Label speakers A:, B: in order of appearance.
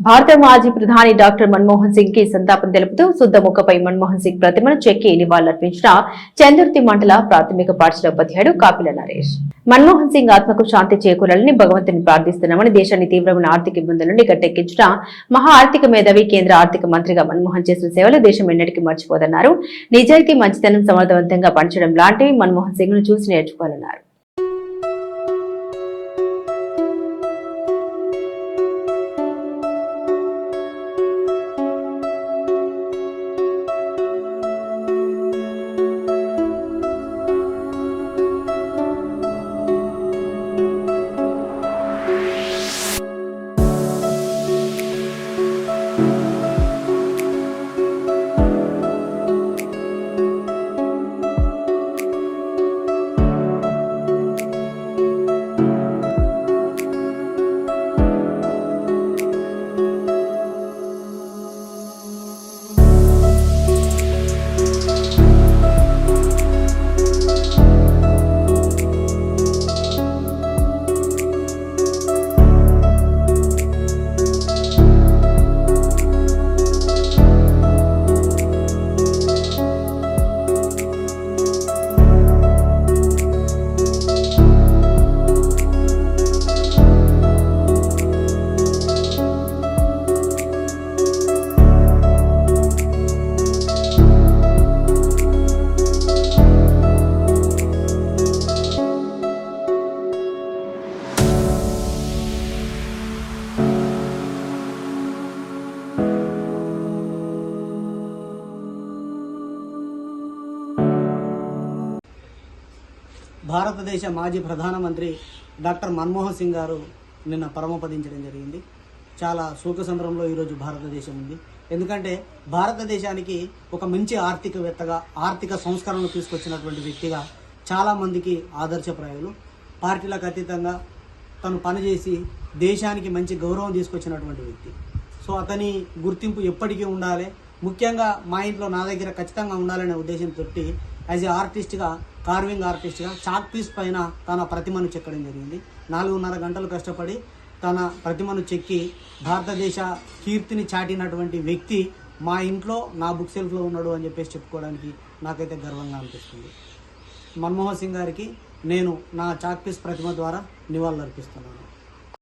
A: భారత మాజీ ప్రధాని డాక్టర్ మన్మోహన్ సింగ్కి సంతాపం తెలుపుతూ శుద్ధముఖపై మన్మోహన్ సింగ్ ప్రతిమను చెక్కి నివాళులర్పించిన చందుర్తి మండల ప్రాథమిక పాఠశాల ఉపాధ్యాయుడు కాపిల నరేష్. మన్మోహన్ సింగ్ ఆత్మకు శాంతి చేకూరాలని భగవంతుని ప్రార్థిస్తున్నామని దేశాన్ని తీవ్రమైన ఆర్థిక ఇబ్బందుల నుండి గట్టెక్కించిన మహా ఆర్థిక మేధావి కేంద్ర ఆర్థిక మంత్రిగా మన్మోహన్ చేసిన సేవలు దేశం ఎన్నటికీ మర్చిపోదన్నారు. నిజాయితీ మంచితనం సమర్థవంతంగా పనిచేయడం లాంటివి మన్మోహన్ సింగ్ను చూసి నేర్చుకోవాలన్నారు.
B: భారతదేశ మాజీ ప్రధానమంత్రి డాక్టర్ మన్మోహన్ సింగ్ గారు నిన్న పరమపదించడం జరిగింది. చాలా శోకసంద్రంలో ఈరోజు భారతదేశం ఉంది. ఎందుకంటే భారతదేశానికి ఒక మంచి ఆర్థికవేత్తగా ఆర్థిక సంస్కరణలు తీసుకొచ్చినటువంటి వ్యక్తిగా చాలామందికి ఆదర్శప్రాయులు. పార్టీలకు అతీతంగా తను పనిచేసి దేశానికి మంచి గౌరవం తీసుకొచ్చినటువంటి వ్యక్తి. సో అతని గుర్తింపు ఎప్పటికీ ఉండాలి. ముఖ్యంగా మా ఇంట్లో నా దగ్గర ఖచ్చితంగా ఉండాలనే ఉద్దేశంతో యాజ్ ఏ ఆర్టిస్ట్గా కార్వింగ్ ఆర్టిస్ట్గా చాక్ పీస్ పైన తన ప్రతిమను చెక్కడం జరిగింది. నాలుగున్నర గంటలు కష్టపడి తన ప్రతిమను చెక్కి భారతదేశ కీర్తిని చాటినటువంటి వ్యక్తి మా ఇంట్లో నా బుక్ సెల్ఫ్లో ఉన్నాడు అని చెప్పేసి చెప్పుకోవడానికి నాకైతే గర్వంగా అనిపిస్తుంది. మన్మోహన్ సింగ్ గారికి నేను నా చాక్ పీస్ ప్రతిమ ద్వారా నివాళులర్పిస్తున్నాను.